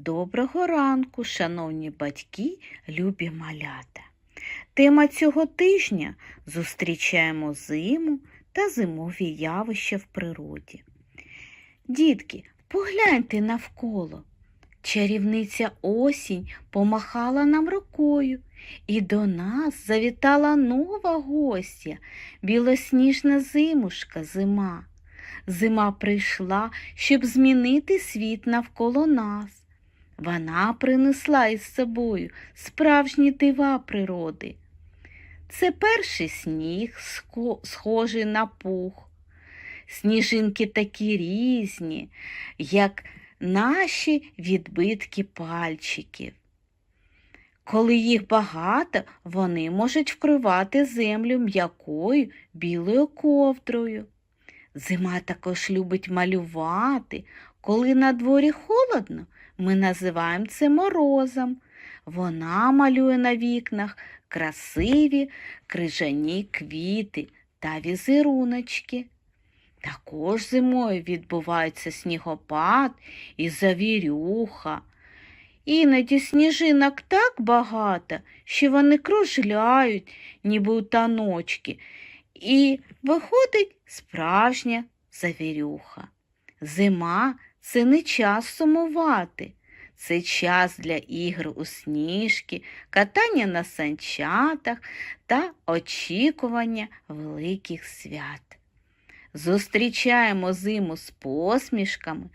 Доброго ранку, шановні батьки, любі малята. Тема цього тижня зустрічаємо зиму та зимові явища в природі. Дітки, погляньте навколо. Чарівниця осінь помахала нам рукою, і до нас завітала нова гостя, білосніжна зимушка зима. Зима прийшла, щоб змінити світ навколо нас. Вона принесла із собою справжні дива природи. Це перший сніг, схожий на пух. Сніжинки такі різні, як наші відбитки пальчиків. Коли їх багато, вони можуть вкривати землю м'якою білою ковдрою. Зима також любить малювати. Коли на дворі холодно, ми називаємо це морозом. Вона малює на вікнах красиві крижані квіти та візеруночки. Також зимою відбувається снігопад і завірюха. Іноді сніжинок так багато, що вони кружляють, ніби у таночки, і виходить справжня завірюха. Зима це не час сумувати, це час для ігр у сніжки, катання на санчатах та очікування великих свят. Зустрічаємо зиму з посмішками.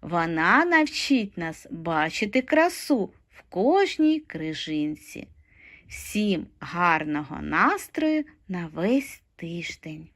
Вона навчить нас бачити красу в кожній крижинці. Всім гарного настрою на весь тиждень.